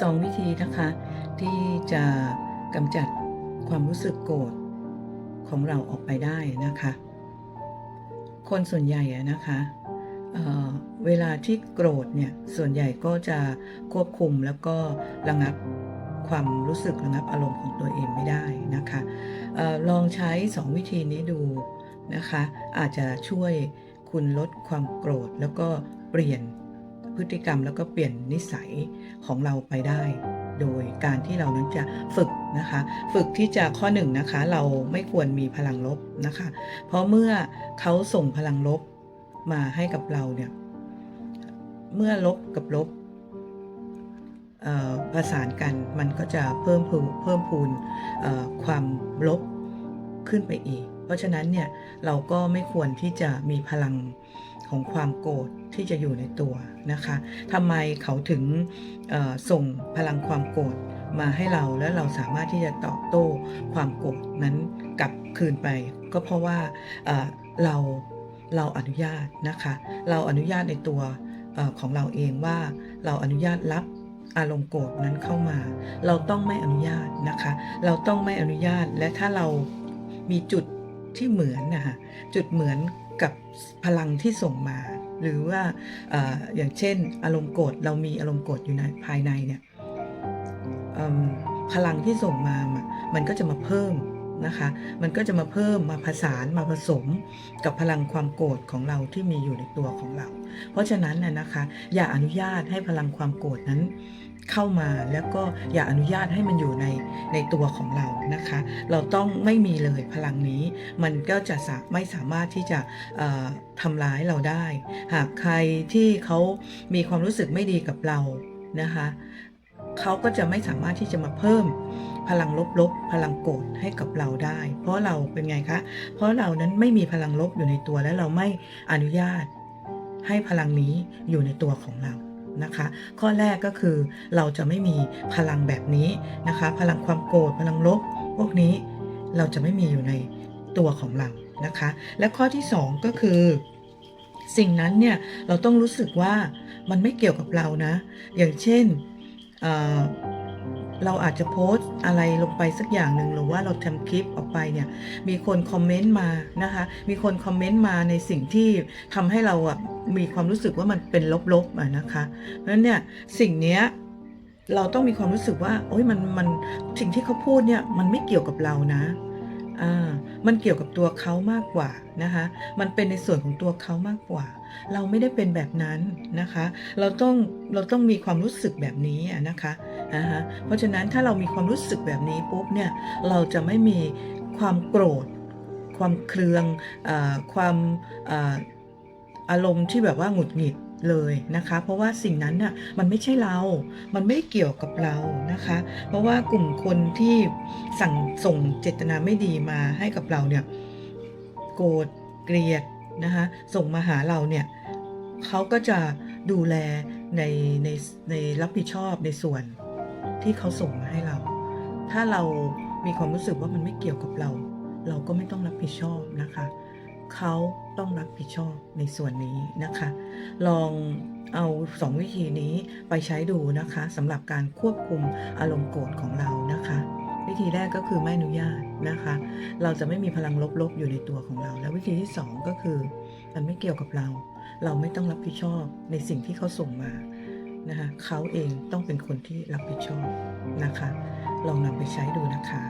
สองวิธีนะคะ ที่จะกำจัดความรู้สึกโกรธของเราออกไปได้นะคะ คนส่วนใหญ่นะคะเเวลาที่โกรธเนี่ยส่วนใหญ่ก็จะควบคุมแล้วก็ระงับความรู้สึกระงับอารมณ์ของตัวเองไม่ได้นะคะออลองใช้ 2 วิธีนี้ดูนะคะ อาจจะช่วยคุณลดความโกรธแล้วก็เปลี่ยน พฤติกรรมแล้วก็เปลี่ยนนิสัยของเราไปได้ โดยการที่เรานั้นจะฝึกนะคะ ฝึกที่จะข้อหนึ่งนะคะ เราไม่ควรมีพลังลบนะคะ เพราะเมื่อเขาส่งพลังลบมาให้กับเราเนี่ย เมื่อลบกับลบประสานกันมันก็จะเพิ่มพูนเพิ่มพูนความลบขึ้นไปอีก เพราะฉะนั้นเนี่ยเราก็ไม่ควรที่จะมีพลังของความโกรธที่จะอยู่ในตัวนะคะทำไมเขาถึงส่งพลังความโกรธมาให้เราแล้วเราสามารถที่จะตอบโต้ความโกรธนั้นกลับคืนไป ก็เพราะว่าเราเราอนุญาตนะคะ เราอนุญาตในตัวอของเราเองว่าเราอนุญาตรับอารมณ์โกรธนั้นเข้ามา เราต้องไม่อนุญาตนะคะ เราต้องไม่อนุญาตและถ้าเรามีจุด ที่เหมือนนะคะจุดเหมือนกับพลังที่ส่งมา หรือว่าออย่างเช่น อารมณ์โกรธเรามีอารมณ์โกรธอยู่ในภายในเนี่ยพลังที่ส่งมา มันก็จะมาเพิ่มนะคะ มันก็จะมาเพิ่มมาผสานมาผสมกับพลังความโกรธของเราที่มีอยู่ในตัวของเรา เพราะฉะนั้นนะคะ อย่าอนุญาตให้พลังความโกรธนั้น เข้ามาแล้วก็อย่าอนุญาตให้มันอยู่ในในตัวของเรานะคะ เราต้องไม่มีเลยพลังนี้ มันก็จะสไม่สามารถที่จะทำร้ายเราได้ หากใครที่เขามีความรู้สึกไม่ดีกับเรานะคะเขาก็จะไม่สามารถที่จะมาเพิ่มพลังลบๆ พลังโกรธให้กับเราได้ เพราะเราเป็นไงคะ เพราะเรานั้นไม่มีพลังลบอยู่ในตัวและเราไม่อนุญาตให้พลังนี้อยู่ในตัวของเรา นะคะ ข้อแรกก็คือเราจะไม่มีพลังแบบนี้นะคะ พลังความโกรธพลังลบ พวกนี้เราจะไม่มีอยู่ในตัวของเรานะคะ และข้อที่สองก็คือ สิ่งนั้นเนี่ยเราต้องรู้สึกว่ามันไม่เกี่ยวกับเรานะ อย่างเช่นเเราอาจจะโพสต์อะไรลงไปสักอย่างหนึ่งหรือว่าเราทำคลิปออกไปเนี่ยมีคนคอมเมนต์มานะคะ มีคนคอมเมนต์มาในสิ่งที่ทำให้เราอะ มีความรู้สึกว่ามันเป็นลบๆอะนะคะ เพราะฉะนั้นเนี่ยสิ่งเนี้ยเราต้องมีความรู้สึกว่าโอ้ยมันมันสิ่งที่เขาพูดเนี่ยมันไม่เกี่ยวกับเรานะอ่ามันเกี่ยวกับตัวเขามากกว่านะคะ มันเป็นในส่วนของตัวเขามากกว่า เราไม่ได้เป็นแบบนั้นนะคะ เราต้องเราต้องมีความรู้สึกแบบนี้นะคะอ่าฮะเพราะฉะนั้นถ้าเรามีความรู้สึกแบบนี้ปุ๊บเนี่ยเราจะไม่มีความโกรธ ความเครืองอความ อารมณ์ที่แบบว่าหงุดหงิดเลยนะคะ เพราะว่าสิ่งนั้นน่ะมันไม่ใช่เรา มันไม่เกี่ยวกับเรานะคะ เพราะว่ากลุ่มคนที่สั่งส่งเจตนาไม่ดีมาให้กับเราเนี่ยโกรธเกลียดนะคะส่งมาหาเราเนี่ยเขาก็จะดูแลในในในรับผิดชอบในส่วนที่เขาส่งมาให้เรา ถ้าเรามีความรู้สึกว่ามันไม่เกี่ยวกับเรา เราก็ไม่ต้องรับผิดชอบนะคะ เขาต้องรับผิดชอบในส่วนนี้นะคะ ลองเอาสองวิธีนี้ไปใช้ดูนะคะสำหรับการควบคุมอารมณ์โกรธของเรานะคะ วิธีแรกก็คือไม่อนุญาตนะคะ เราจะไม่มีพลังลบๆอยู่ในตัวของเรา แล้ววิธีที่สองก็คือ มันไม่เกี่ยวกับเรา เราไม่ต้องรับผิดชอบในสิ่งที่เขาส่งมานะคะเขาเองต้องเป็นคนที่รับผิดชอบนะคะ ลองนำไปใช้ดูนะคะ